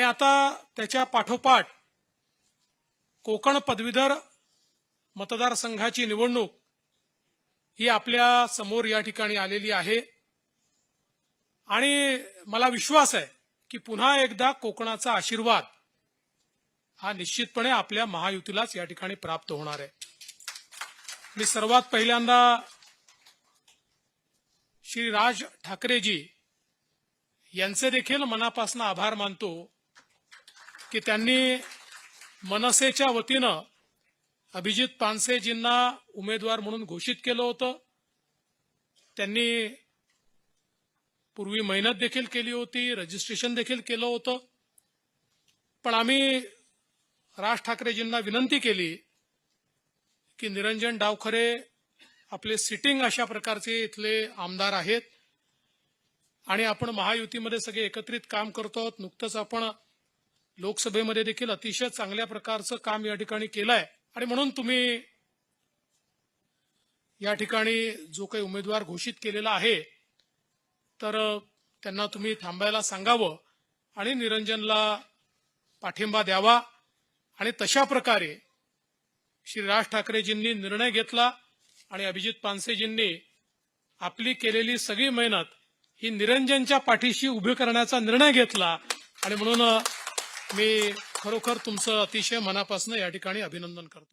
आणि आता त्याच्या पाठोपाठ कोकण पदवीधर मतदारसंघाची निवडणूक ही आपल्यासमोर या ठिकाणी आलेली आहे. आणि मला विश्वास आहे की पुन्हा एकदा कोकणाचा आशीर्वाद हा निश्चितपणे आपल्या महायुतीलाच या ठिकाणी प्राप्त होणार आहे. मी सर्वात पहिल्यांदा श्री राज ठाकरेजी यांचे देखील मनापासून आभार मानतो. की त्यांनी मनसेच्या वतीनं अभिजित पानसेजींना उमेदवार म्हणून घोषित केलं होतं. त्यांनी पूर्वी मेहनत देखील केली होती रजिस्ट्रेशन देखील केलं होतं. पण आम्ही राज ठाकरेजींना विनंती केली की निरंजन डावखरे आपले सिटिंग अशा प्रकारचे इथले आमदार आहेत आणि आपण महायुतीमध्ये सगळे एकत्रित काम करतो आहोत. नुकतंच आपण लोकसभेमध्ये देखील अतिशय चांगल्या प्रकारचं काम या ठिकाणी केलं आहे आणि म्हणून तुम्ही या ठिकाणी जो काही उमेदवार घोषित केलेला आहे तर त्यांना तुम्ही थांबायला सांगावं आणि निरंजनला पाठिंबा द्यावा. आणि तशा प्रकारे श्री राज ठाकरेजींनी निर्णय घेतला आणि अभिजित पानसेजींनी आपली केलेली सगळी मेहनत ही निरंजनच्या पाठीशी उभी करण्याचा निर्णय घेतला. आणि म्हणून मी खरोखर तुमचं अतिशय मनापासून या ठिकाणी अभिनंदन करतो.